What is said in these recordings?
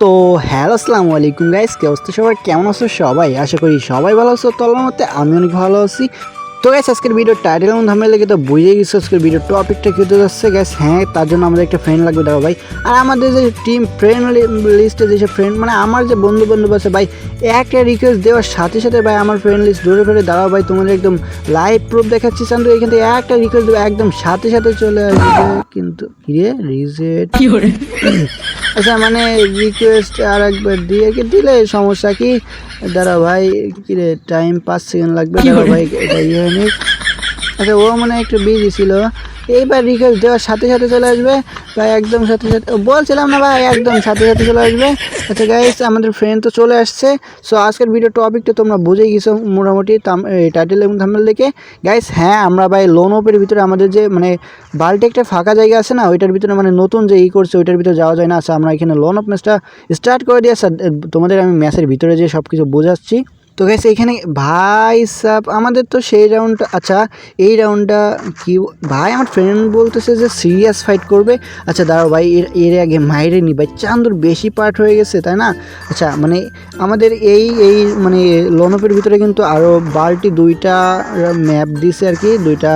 তো হ্যালো আসসালামু আলাইকুম গাইস কে অবস্থা সবাই? কেমন আছো সবাই? আশা করি সবাই ভালো আছো তলার মতে আমি অনেক ভালো আছি। তো গাইস আজকের ভিডিও টাইটেল এবং থামলে লেগে তো বুঝে গেছো আজকের ভিডিও টপিকটা কী হতে যাচ্ছে গ্যাস হ্যাঁ তার জন্য আমাদের একটা ফ্রেন্ড লাগবে দাও ভাই। আর আমাদের যে টিম ফ্রেন্ড লিস্টে যেসব ফ্রেন্ড মানে আমার যে বন্ধু বান্ধব আছে ভাই একটা রিকোয়েস্ট দেওয়ার সাথে সাথে ভাই আমার ফ্রেন্ড লিস্ট ধরে ফেলে দাঁড়াও ভাই তোমাদের একদম লাইভ প্রুফ দেখাচ্ছি। চান্দু এখান থেকে একটা রিকোয়েস্ট দেবো একদম সাথে সাথে চলে আসবে। কিন্তু কিরে? রিজেট আচ্ছা মানে রিকোয়েস্ট আর একবার দিয়ে কি দিলে সমস্যা কি? দাদা ভাই কি রে টাইম পাঁচ সেকেন্ড লাগবে। দাদা ভাই? এটা ইয়ে আচ্ছা ও মানে একটু বিজি ছিল। এইবার রিকোয়েস্ট দেওয়ার সাথে সাথে চলে আসবে ভাই একদম সাথে সাথে বলছিলাম না ভাই, একদম সাথে সাথে চলে আসবে। আচ্ছা গাইস আমাদের ফ্রেন্ড তো চলে আসছে। সো আজকের ভিডিও টপিকটা তোমরা বুঝেই গেছো মোটামুটি টাইটেল এবং থাম্বেল দেখে। গাইস হ্যাঁ আমরা ভাই লোন ওপের ভিতরে আমাদের যে মানে বাল্টি একটা ফাঁকা জায়গা আছে না, ওইটার ভিতরে মানে নতুন যে ই করছে, ওইটার ভিতরে যাওয়া যায় না। আচ্ছা আমরা এখানে লোন অফ ম্যাচটা স্টার্ট করে দিয়ে তোমাদের আমি ম্যাচের ভিতরে যে সব কিছু বোঝাচ্ছি। তো গেছে এখানে ভাই সাপ আমাদের তো সেই রাউন্ডটা আচ্ছা এই রাউন্ডটা কি, ভাই আমার ফ্রেন্ড বলতেছে যে সিরিয়াস ফাইট করবে। আচ্ছা দাঁড়াও ভাই, এর এর আগে মাইরে নি, ভাই, চান্দুর বেশি পার্ট হয়ে গেছে, তাই না? আচ্ছা মানে আমাদের এই এই মানে লনপের ভিতরে কিন্তু আরও বাল্টি দুইটা ম্যাপ দিছে আর কি, দুইটা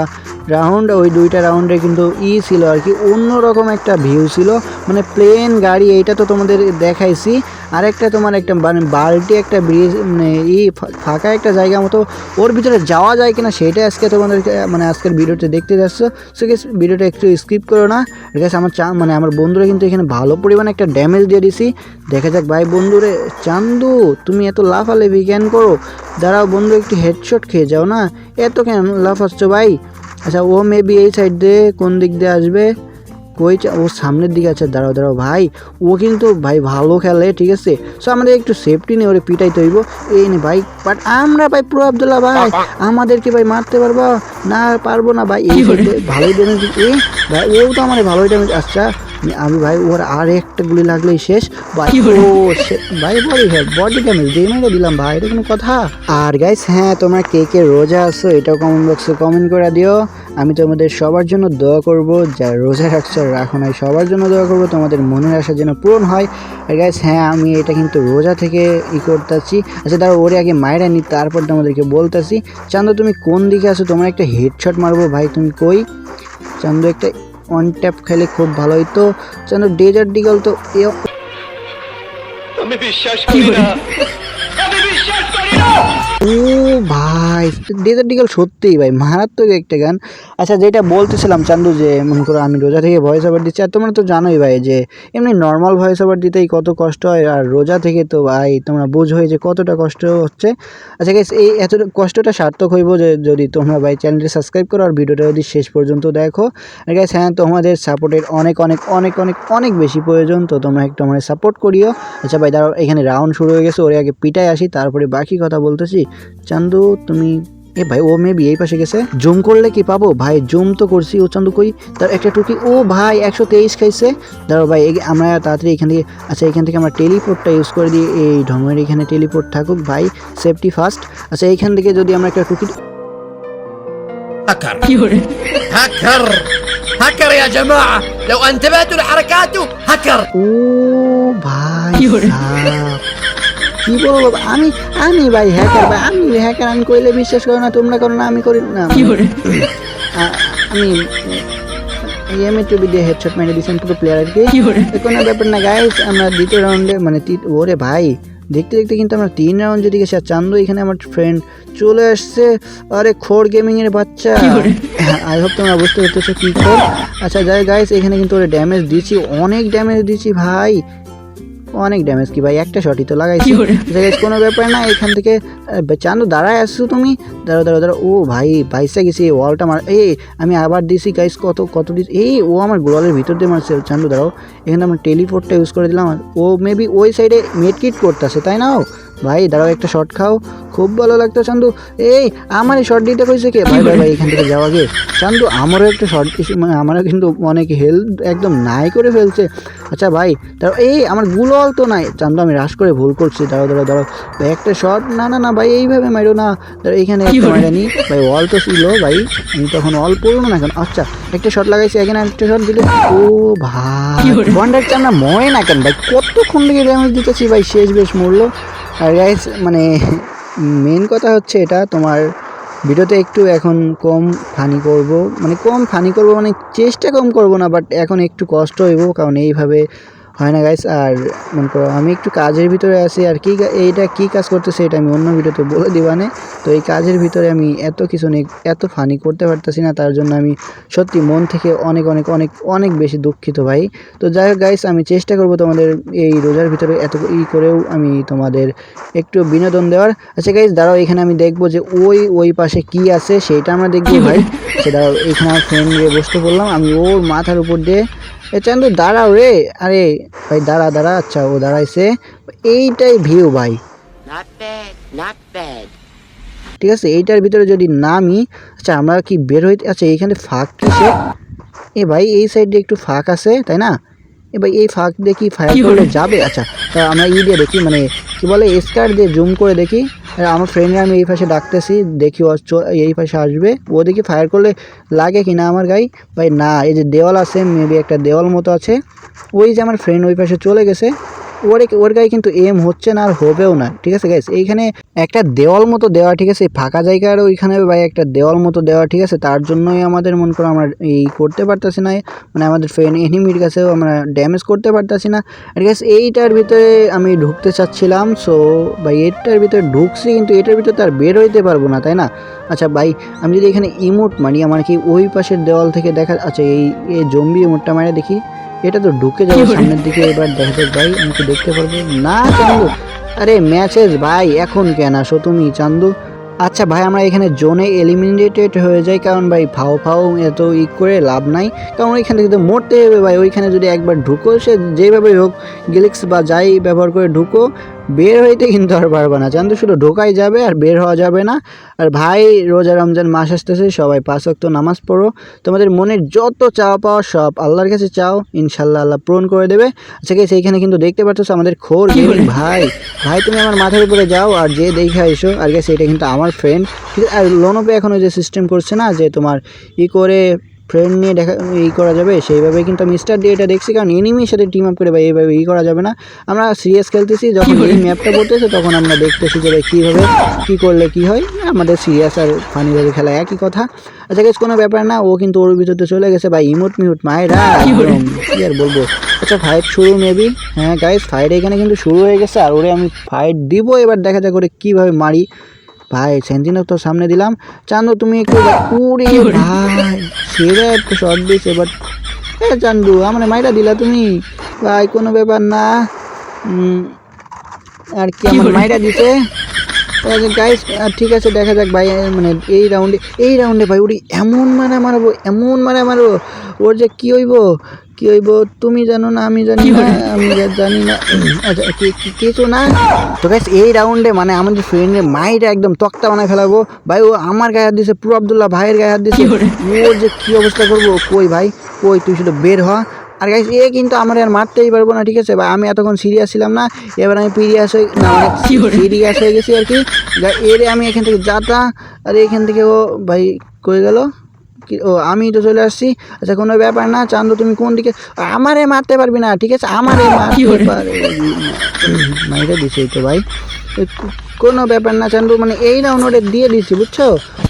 রাউন্ড ওই দুইটা রাউন্ডে কিন্তু ই ছিল আর কি। অন্যরকম একটা ভিউ ছিল। মানে প্লেন গাড়ি এইটা তো তোমাদের দেখাইছি। আরেকটা তোমার একটা মানে বাল্টি একটা ব্রিজ মানে ই ফাঁকা একটা জায়গা মতো। ওর ভিতরে যাওয়া যায় কিনা সেটা আজকে তোমাদেরকে মানে আজকের ভিডিওতে দেখতে যাচ্ছ। সো গেস ভিডিওটা একটু স্কিপ করো না। গেস আমার চা মানে আমার বন্ধুরা কিন্তু এখানে ভালো পরিমাণে একটা ড্যামেজ দিয়ে দিছি। দেখা যাক ভাই বন্ধুরে, চান্দু, তুমি এত লাফালাফি কেন করো? দাঁড়াও বন্ধু, একটু হেডশট খেয়ে যাও না। এত কেন লাফাচ্ছ ভাই? আচ্ছা ও মেবি এই সাইড দিয়ে কোন দিক দিয়ে আসবে? কই ও সামনের দিকে আছে, দাঁড়াও দাঁড়াও, ভাই। ও কিন্তু, ভাই, ভালো খেলে, ঠিক আছে? সো আমাদের একটু সেফটি নিয়ে ওরে পিটাই তৈব এই নে ভাই বাট আমরা ভাই প্রভাব আবদুল্লাহ ভাই। আমাদেরকে ভাই মারতে পারব? না পারব না, ভাই। এই ভালোই ড্যামেজ এই, ভাই ও তো আমার ভালোই ড্যামেজ আচ্ছা। আমি ভাই ওর আর একটা গুলি লাগলেই শেষ। ভাই ও ভাই বডি বডি ড্যামেজ দিয়ে মেরে দিলাম ভাই এটা কোনো কথা? আর গাইস হ্যাঁ তোমরা কে কে রোজা আছো এটাও কমেন্ট বক্সে কমেন্ট করে দিও। আমি তোমাদের সবার জন্য দোয়া করব যারা রোজা রাখছো রাখো নাই সবার জন্য দোয়া করব তোমাদের মনের আশা যেন পূরণ হয়। আর গাইস হ্যাঁ আমি এটা কিন্তু রোজা থেকে ই করতেছি। আচ্ছা তার ওরে আগে মায়েরা নি তারপর তোমাদেরকে বলতেছি। চান্দু তুমি কোন দিকে আছো? তোমার একটা হেডশট মারবো ভাই তুমি কই? চান্দু একটা অন ট্যাপ খেলে খুব ভালো হইতো। যেন ডেজার্ট ডিগল তো আমি বিশ্বাস করি না। আমি বিশ্বাস করি না। ও ভাই ডেজার্ট ডিগল সত্যিই ভাই, মারাত্মক একটা গান। আচ্ছা যেটা বলতেছিলাম চান্দু যে, মনে করো আমি রোজা থেকে ভয়েস ওভার দিচ্ছি, আর তোমরা তো জানোই ভাই যে, এমনি নর্মাল ভয়েস ওভার দিতেই কত কষ্ট হয়, আর রোজা থেকে তো ভাই তোমরা বোঝোই যে কতটা কষ্ট হচ্ছে। আচ্ছা গাইস এই এত কষ্টটা সার্থক হইব যে, যদি তোমরা ভাই চ্যানেলটি সাবস্ক্রাইব করো, আর ভিডিওটা যদি শেষ পর্যন্ত দেখো। আর গাইস হ্যাঁ তোমাদের সাপোর্টের অনেক অনেক অনেক অনেক অনেক বেশি প্রয়োজন, তো তোমরা একটু আমার সাপোর্ট করিও। আচ্ছা ভাই, দাঁড়াও, এখানে রাউন্ড শুরু হয়ে গেছে, ওরে আগে পিটায় আসি, তারপরে বাকি কথা বলতেছি। চান্দু তুমি এ ভাই ও মেবি এই পাশে গেছে জুম করলে কি পাবো ভাই জুম তো করছি ও চান্দু কই তার একটা টুকি ও ভাই একশো তেইশ খাইছে দাঁড়াও ভাই এগে- আমরা তাড়াতাড়ি এখান থেকে আচ্ছা এখান থেকে আমরা টেলিপোর্টটা ইউজ করে দিই এই ঢঙের এখানে টেলিপোর্ট থাকুক ভাই সেফটি ফার্স্ট আচ্ছা এইখান থেকে যদি আমরা একটা টুকি هكر هكر هكر يا جماعة لو انتبهتوا لحركاته هكر ও ভাই সাব। কি বলব আমি আমি ভাই হ্যাকার ভাই। আমি হ্যাকার আমি কইলে বিশ্বাস করো না তোমরা করো না আমি করি না। আমি এম টুবি দিয়ে হেডশট মেরে দিয়েছেন পুরো প্লেয়ারকে কোনো ব্যাপার না গাইস আমরা দ্বিতীয় রাউন্ডে মানে ওরে ভাই দেখতে দেখতে কিন্তু আমরা তিন রাউন্ড যদি গেছি আর চান্দু এখানে আমার ফ্রেন্ড চলে আসছে। আরে খোর গেমিং এর বাচ্চা। আই হোপ তোমরা বুঝতে পারতেছো কি খোর। আচ্ছা যাই গাইস এখানে কিন্তু ওরে ড্যামেজ দিচ্ছি অনেক ড্যামেজ দিচ্ছি ভাই। অনেক ড্যামেজ কি ভাই? একটা শটই তো লাগাইছি। কোনো ব্যাপার না এখান থেকে চান্দ দাঁড়ায় আসছো তুমি? দাঁড়ো দাঁড়ো দাঁড়ো ও ভাই বাইসা গেছি এই ওয়ালটা মার এই আমি আবার দিছি গাইস কত কত দিছি? এই ও আমার গোয়ালের ভিতর দিয়ে মারছে চান্দু দাঁড়াও। এখানে আমার টেলিপোর্টটা ইউজ করে দিলাম। ও মেবি ওই সাইডে মেডকিট করতেছে তাই না ও? ভাই দাঁড়াও একটা শট খাও। খুব ভালো লাগতো চান্দু। এই আমার এই শট দিতে কইছে কে? ভাই ভাই ভাই এখান থেকে যাওয়া গে চান্দু আমারও একটা শর্ট মানে আমারও কিন্তু অনেক হেলথ একদম নাই করে ফেলছে। আচ্ছা ভাই দাঁড়াও এই আমার গুলোল তো নাই। চান্দু আমি রাশ করে ভুল করছি। দাঁড়াও দাঁড়াও দাঁড়াও। ভাই একটা শট না না না ভাই এইভাবে মারো না। দাঁড়াও এইখানে একটা মারানি ভাই অল তো ছিল ভাই আমি তখন অল পড়ল না কেন আচ্ছা একটা শট লাগাইছি এখানে একটা শট দিলে। ও ভাই ওয়ান্ডার চান্দা মরে না কেন? ভাই কতক্ষণ থেকে ড্যামেজ দিতেছি ভাই শেষ বেশ মরলো। আর গাইস মানে মেন কথা হচ্ছে এটা, তোমার ভিডিওতে একটু এখন কম ফানি করব। মানে কম ফানি করব মানে চেষ্টা কম করব না বাট এখন একটু কষ্ট হইব, কারণ এইভাবে হয় না গাইস আর মনে করো, আমি একটু কাজের ভিতরে আছি, আর কি এইটা কি কাজ করতেছে এটা আমি অন্য ভিডিওতে বলে দিবানে তো এই কাজের ভিতরে আমি এত কিছু নেই এত ফানি করতে পারতেছি না, তার জন্য আমি সত্যি মন থেকে অনেক অনেক অনেক অনেক বেশি দুঃখিত, ভাই। তো যাই হোক গাইস আমি চেষ্টা করব তোমাদের এই রোজার ভিতরে এত ই করেও আমি তোমাদের একটু বিনোদন দেওয়ার। আচ্ছা গাইস দাঁড়াও, এখানে আমি দেখব যে ওই ওই পাশে কি আছে, সেটা আমরা দেখব, ভাই। সেটা এখানে আমার ফ্রেন্ড গিয়ে বসতে বললাম, আমি ওর মাথার উপর দিয়ে এ চান্দু দাঁড়াও রে। আরে ভাই দাঁড়া দাঁড়া আচ্ছা ও দাঁড়াইছে। এইটাই ভিউ ভাই. ঠিক আছে এইটার ভিতরে যদি নামি আচ্ছা আমরা কি বের হইতে আচ্ছা এইখানে ফাঁক এ ভাই এই সাইডে একটু ফাঁক আছে তাই না? এ ভাই এই ফাঁক দেখি কি ফায়ার করলে যাবে? আচ্ছা আমরা ই দিয়ে দেখি মানে কি বলে স্কার দিয়ে জুম করে দেখি। আমার ফ্রেন্ডে আমি এই পাশে ডাকতেছি দেখি ও এই পাশে আসবে। ও দেখি ফায়ার করলে লাগে কি না আমার গাই ভাই না এই যে দেওয়াল আছে মেবি একটা দেওয়াল মতো আছে। ওই যে আমার ফ্রেন্ড ওই পাশে চলে গেছে। ওর ওর গায়ে কিন্তু এম হচ্ছে না আর হবেও না, ঠিক আছে গাইস এইখানে একটা দেওয়াল মতো দেওয়া, ঠিক আছে? ফাঁকা জায়গার ওইখানে ভাই একটা দেওয়াল মতো দেওয়া, ঠিক আছে? তার জন্যই আমাদের মন করে আমরা এই করতে পারতাছি না। মানে আমাদের ফ্রেন্ড এনিমির কাছেও আমরা ড্যামেজ করতে পারতাছি না। আর গাইস এইটার ভিতরে আমি ঢুকতে চাচ্ছিলাম সো ভাই এটার ভিতরে ঢুকছি কিন্তু এটার ভিতরে তার বের হইতে পারব না, তাই না? আচ্ছা ভাই, আমি যদি এখানে ইমোট মারি, আমার কি ওই পাশের দেওয়াল থেকে দেখা আচ্ছা এই জম্বি ইমোটটা মারে দেখি। এটা তো ঢুকে যাবে সামনের দিকে এবার দেখা যাক ভাই আমি কি দেখতে পারব? না চান্দু। আরে ম্যাচেস ভাই এখন কেন আসো তুমি চান্দু? আচ্ছা ভাই আমরা এখানে জোনে এলিমিনেটেড হয়ে যাই কারণ ভাই ফাও ফাও এত ই করে লাভ নাই। কারণ ওইখান থেকে তো মরতে হবে ভাই ওইখানে যদি একবার ঢুকো সে যেভাবে হোক গিলিক্স বা যাই ব্যবহার করে ঢুকো বের হইতে কিন্তু আর পারবে না। চান্দু শুধু ঢোকাই যাবে আর বের হওয়া যাবে না। আর ভাই রোজা রমজান মাস আসতেছে সবাই পাঁচ ওয়াক্ত নামাজ পড়ো। তোমাদের মনের যত চাওয়া পাওয়া সব আল্লাহর কাছে চাও ইনশাল্লাহ আল্লাহ পূরণ করে দেবে। আচ্ছা গেছে এইখানে কিন্তু দেখতে পাচ্ছ আমাদের খোর ভাই ভাই তুমি আমার মাথার উপরে যাও আর যে দেখে এসো আর গেছে এটা কিন্তু আমার ফ্রেন্ড আর লোনপে এখন ওই যে সিস্টেম করছে না যে তোমার ই করে ফ্রেন্ড নিয়ে দেখা ই করা যাবে সেইভাবে কিন্তু আমি স্টার দিয়ে এটা দেখছি কারণ এনিমির সাথে টিম আপ করে ভাই এইভাবে ই করা যাবে না। আমরা সিরিয়াস খেলতেছি যখন এই ম্যাপটা পড়তেছে তখন আমরা দেখতেছি যে ভাই কীভাবে কী করলে কি হয়। আমাদের সিরিয়াস আর ফানিভাবে খেলা একই কথা। আচ্ছা গেছ কোনো ব্যাপার না ও কিন্তু ওর ভিতরতে চলে গেছে ভাই ইমোট মিউট মায়েরা কি আর বলব। আচ্ছা ফাইট শুরু মেবি হ্যাঁ গাইস ফাইট এখানে কিন্তু শুরু হয়ে গেছে আর ওরে আমি ফাইট দিব এবার দেখা যাক ওরে কীভাবে মারি। ভাই সেন্টিনো তো সামনে দিলাম। চান্দু তুমি একটু উড়ে ভাই সেরা একটু শর্ট দিস এবার এ চান্দু আমার মাইরা দিলা তুমি। ভাই কোনো ব্যাপার না। আর কি আমার মাইরা দিছে। গাইস ঠিক আছে দেখা যাক ভাই মানে এই রাউন্ডে এই রাউন্ডে ভাই ওরি এমন মারা মারবো এমন মারা মারবো ওর যে কি হইব? কি হইব? তুমি জানো না আমি জানি না আমি জানি না। আচ্ছা কি- কি- কিছু না? তো গাইস এই রাউন্ডে মানে আমাদের ফ্রেন্ডের মাইটা একদম তক্তা বানায় ফেলাবো। ভাই ও আমার গায়ে হাত দিছে পুরো আবদুল্লাহ ভাইয়ের গায়ে হাত দিছে। ওর যে কি অবস্থা করব? কই ভাই? কই তুই শুধু বের হ। আর গাইস এ কিন্তু আমার আর মারতেই পারব না ঠিক আছে? ভাই আমি এতক্ষণ সিরিয়াস ছিলাম না এবার আমি পিরিয়াস হয়ে না মানে সিরিয়াস হয়ে গেছি আর কি। এরে আমি এখান থেকে যাতা আর এখান থেকে ও ভাই কই গেল? ও আমি তো চলে আসছি। আচ্ছা কোনো ব্যাপার না চান্দ তুমি কোন দিকে আমারে মারতে পারবি না ঠিক আছে? আমারে মারতে পারবি না। এটা দিছে তো ভাই। কোনো ব্যাপার না চান্দু মানে এই রাউন্ড ওটা দিয়ে দিচ্ছি বুঝছ?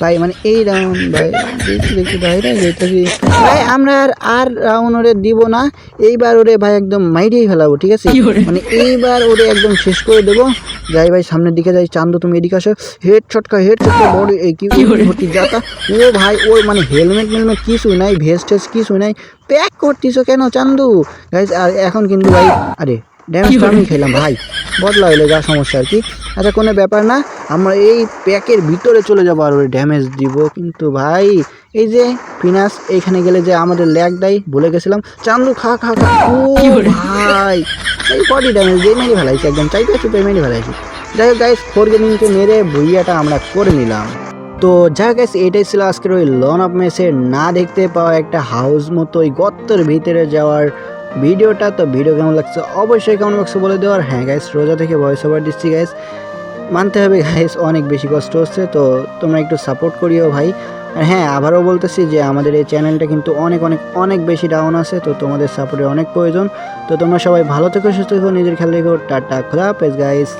ভাই মানে এই রাউন্ড ভাই দেখছি দেখছি ভাই রে যেতেছি ভাই আমরা আর আর রাউন্ড ওরে দিব না এইবার ওরে ভাই একদম মাইরেই ফেলাবো ঠিক আছে? মানে এইবার ওরে একদম শেষ করে দেবো। যাই ভাই সামনের দিকে যাই চান্দু তুমি এদিকে আসো। হেড ছটকা হেড ছটকা বড় এই কি ভর্তি যাতা। ও ভাই ওর মানে হেলমেট মেলমেট কিছুই নাই ভেস্ট টেস্ট কিছুই নাই। প্যাক করতিস কেন চান্দু? গাইজ আর এখন কিন্তু ভাই আরে ড্যামেজটা আমি খেলাম ভাই। বদলা হইলে যা সমস্যা আর কি। আচ্ছা কোনো ব্যাপার না আমরা এই প্যাকের ভিতরে চলে যাব আর ওই ড্যামেজ দিব। কিন্তু ভাই এই যে ফিনাস এইখানে গেলে যে আমাদের ল্যাগ দেয় ভুলে গেছিলাম। চান্দু খা খা খা। ও ভাই এই বডি ড্যামেজ দিয়ে মেরে ফেলাইছি একদম চাইতে চুপে মেরে ফেলাইছি। যাই হোক গাইস ফোর গেমিংকে মেরে ভুইয়াটা আমরা করে নিলাম। তো যা গাইস এটাই ছিল আজকের ওই লন অফ মেসের না দেখতে পাওয়া একটা হাউস মতো ওই গর্তের ভিতরে যাওয়ার ভিডিওটা, তো ভিডিও কেমন লাগছে অবশ্যই কেমন লাগছে বলে দেওয়ার হ্যাঁ গাইস রোজা থেকে ভয়েস ওভার দিচ্ছি গাইস মানতে হবে গাইস অনেক বেশি কষ্ট হচ্ছে, তো তোমরা একটু সাপোর্ট করিও ভাই। আর হ্যাঁ আবারও বলতেছি যে আমাদের এই চ্যানেলটা কিন্তু অনেক অনেক অনেক বেশি ডাউন আছে, তো তোমাদের সাপোর্টের অনেক প্রয়োজন। তো তোমরা সবাই ভালো থেকো, সুস্থ থেকো, নিজের খেয়াল রেখো। টাটা খোলা পেস গাইস